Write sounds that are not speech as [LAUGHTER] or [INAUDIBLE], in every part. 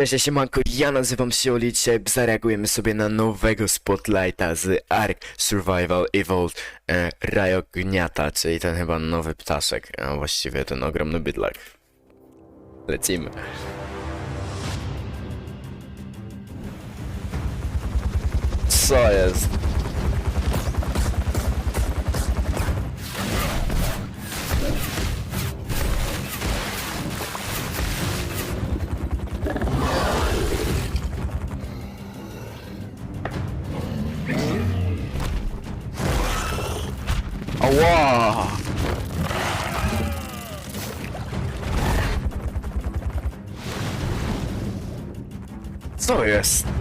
Cześć, siemanko, ja nazywam się Oli, zareagujemy sobie na nowego Spotlighta z Ark Survival Evolved e, Rajo Gniata, czyli ten chyba nowy ptaszek, a właściwie ten ogromny bydlak. Lecimy. Co jest? Co jest?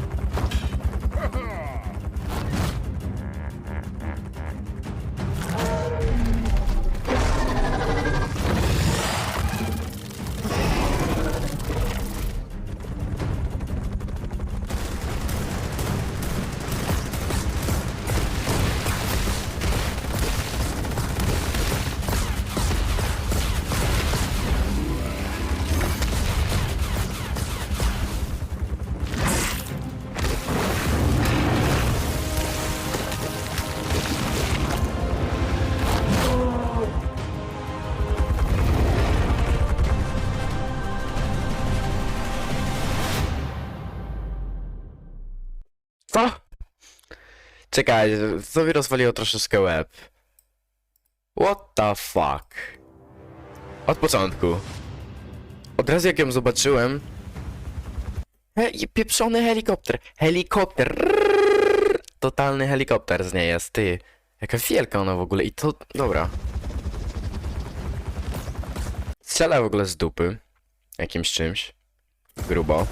Czekaj, to mi rozwaliło troszeczkę łeb. What the fuck? Od początku. Od razu jak ją zobaczyłem... He, pieprzony helikopter. Helikopter. Totalny helikopter z niej jest, ty. Jaka wielka ona w ogóle i to... Dobra. Strzela w ogóle z dupy. Jakimś czymś. Grubo.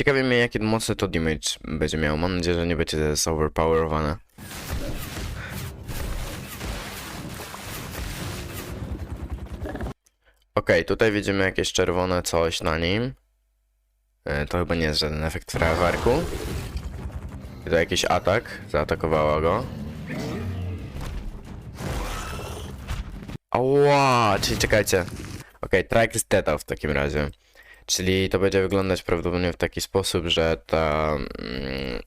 Ciekawie mnie jakie mocy to damage będzie miał. Mam nadzieję, że nie będzie overpowerowane. Okej, tutaj widzimy jakieś czerwone coś na nim. E, to chyba nie jest żaden efekt fajerwerku. To jakiś atak. Zaatakowała go. Ała, czyli czekajcie. Okej, track is dead w takim razie. Czyli to będzie wyglądać prawdopodobnie w taki sposób, że ta mm,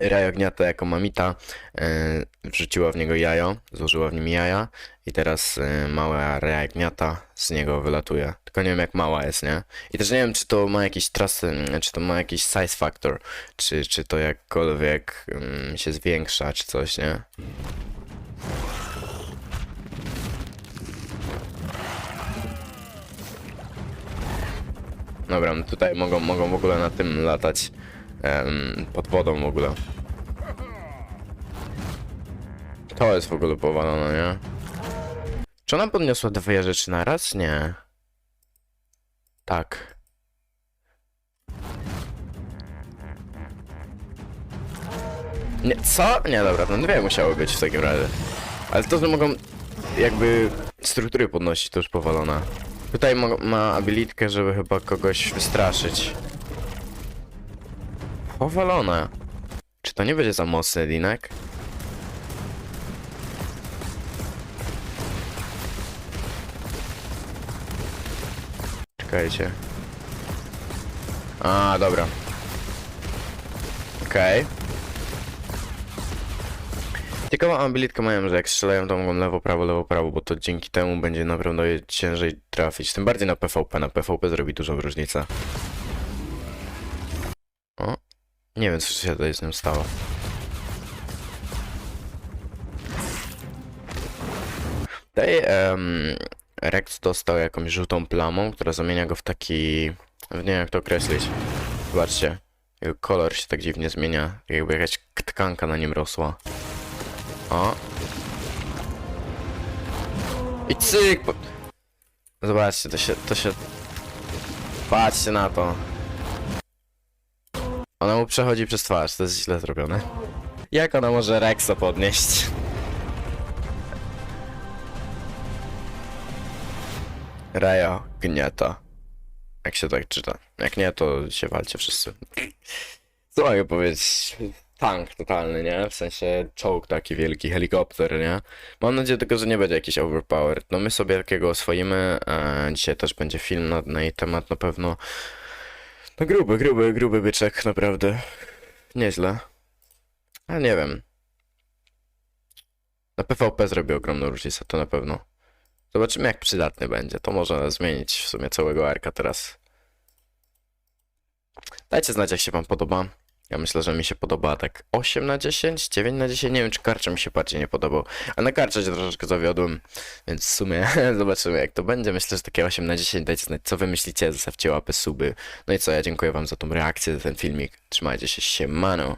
Raja Gniata jako mamita e, wrzuciła w niego jajo, złożyła w nim jaja i teraz e, mała Gniata z niego wylatuje. Tylko nie wiem jak mała jest, nie? I też nie wiem czy to ma jakiś trust, mm, czy to ma jakiś size factor, czy, czy to jakkolwiek mm, się zwiększa, czy coś, nie? Dobra, no tutaj mogą, mogą w ogóle na tym latać em, pod wodą w ogóle. To jest w ogóle powalone, nie? Czy ona podniosła dwie rzeczy na raz? Nie. Tak. Nie, co? Nie, dobra, no dwie musiały być w takim razie. Ale to, że mogą jakby struktury podnosić, to już powalone. Tutaj ma, ma abilitkę, żeby chyba kogoś wystraszyć. Powalone. Czy to nie będzie za mocny linek? Czekajcie. A, dobra. Okej. Ciekawą abilitkę mają, że jak strzelają to mogą lewo, prawo, lewo, prawo, bo to dzięki temu będzie naprawdę ciężej trafić. Tym bardziej na PvP. Na PvP zrobi dużą różnicę. O. Nie wiem, co się tutaj z nim stało. Tutaj em, Rex dostał jakąś żółtą plamą, która zamienia go w taki... Nie wiem jak to określić. Zobaczcie. Jego kolor się tak dziwnie zmienia. Jakby jakaś tkanka na nim rosła. O. I cyk! po- Zobaczcie, to się, to się... Patrzcie na to. Ona mu przechodzi przez twarz, to jest źle zrobione. Jak ona może Rexa podnieść? Raja gniata. Jak się tak czyta. Jak nie, to się walcie wszyscy. Co mogę powiedzieć? Tank totalny, nie? W sensie czołg taki wielki, helikopter, nie? Mam nadzieję tylko, że nie będzie jakiś overpowered. No my sobie takiego oswoimy. E, dzisiaj też będzie film na, na jej temat na pewno. No gruby, gruby, gruby byczek, naprawdę. Nieźle. Ale nie wiem. Na PvP zrobi ogromną różnicę, to na pewno. Zobaczymy jak przydatny będzie. To może zmienić w sumie całego arka teraz. Dajcie znać jak się wam podoba. Ja myślę, że mi się podoba tak 8 na 10, 9 na 10. Nie wiem, czy karcza mi się bardziej nie podobał. A na karcze się troszeczkę zawiodłem. Więc w sumie [LAUGHS] zobaczymy jak to będzie. Myślę, że takie 8 na 10. Dajcie znać co wy myślicie. Zostawcie łapy, suby. No i co, ja dziękuję wam za tą reakcję, za ten filmik. Trzymajcie się, siemano.